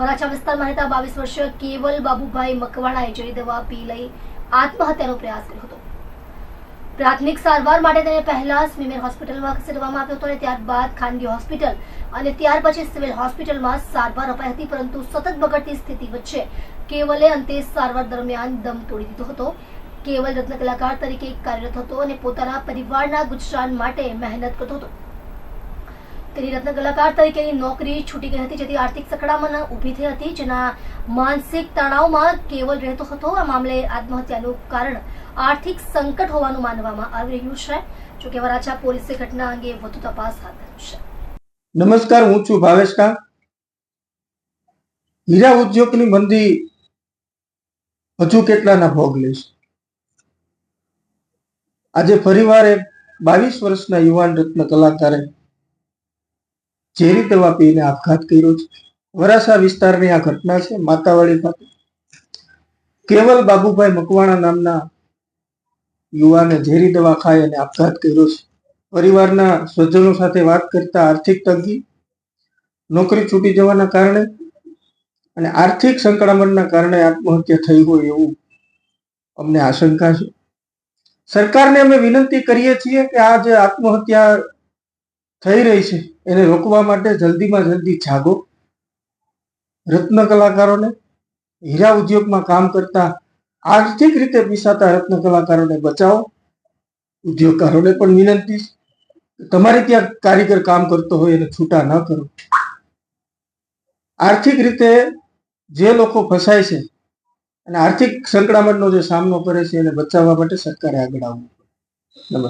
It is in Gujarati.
વરાછા વિસ્તારમાં રહેતા બાવીસ વર્ષીય કેવલ બાબુભાઈ મકવાણાએ ઝેરી દવા પી લઈ આત્મહત્યાનો પ્રયાસ કર્યો હતો. પ્રાથમિક સારવાર માટે તેને પહેલા સ્મીમેર હોસ્પિટલમાં ખસેડવામાં આવ્યો હતો અને ત્યારબાદ ખાનગી હોસ્પિટલ અને ત્યાર પછી સિવિલ હોસ્પિટલમાં સારવાર અપાઈ હતી, પરંતુ સતત બગડતી સ્થિતિ વચ્ચે કેવલે અંતે સારવાર દરમિયાન દમ તોડી દીધો હતો. કેવલ રત્ન કલાકાર તરીકે કાર્યરત હતો અને પોતાના પરિવારના ગુજરાન માટે મહેનત કરતો હતો. તેની રત્ન કલાકાર તરીકેની નોકરી છૂટી ગઈ હતી, જેથી આર્થિક સકડામણ ઊભી થઈ હતી, જેના માનસિક તણાવમાં કેવલ રહેતો હતો. આ મામલે આત્મહત્યાનું કારણ આર્થિક સંકટ હોવાનું માનવામાં આવી રહ્યું છે. જોકે વરાછા પોલીસે ઘટના અંગે વધુ તપાસ હાથ ધરી છે. નમસ્કાર, હું છું ભાવેશ કા હીરા ઉદ્યોગની મંદી હજુ કેટલાના ભોગ લેશે આજે ફરીવાર બાવીસ વર્ષના યુવાન રત્ન કલાકારે ઝેરી દવા પીને આપઘાત કર્યો છે. વરાસા વિસ્તારની આ ઘટના છે માતાવાડી ખાતે. કેવલ બાબુભાઈ મકવાણા નામના યુવાને ઝેરી દવા ખાઈ અને આપઘાત કર્યો છે. પરિવારના સ્વજનો સાથે વાત કરતા આર્થિક તંગી, નોકરી છૂટી જવાના કારણે અને આર્થિક સંકળામણના કારણે આત્મહત્યા થઈ હોય એવું અમને આશંકા છે. સરકારને અમે વિનંતી કરીએ છીએ કે આ જે આત્મહત્યા થઈ રહી છે. એને રોકવા માટે જલ્દીમાં જલ્દી જાગો. રત્ન કલાકારોને હીરા ઉદ્યોગમાં કામ કરતા આર્થિક રીતે પીસાતા રત્ન કલાકારોને બચાવો. ઉદ્યોગકારોને પણ વિનંતી તમારે ત્યાં કારીગર કામ કરતો હોય એને છૂટા ન કરો. આર્થિક રીતે જે લોકો ફસાય છે અને આર્થિક સંકળામણનો જે સામનો કરે છે એને બચાવવા માટે સરકારે આગળ આવવું નમસ્કાર.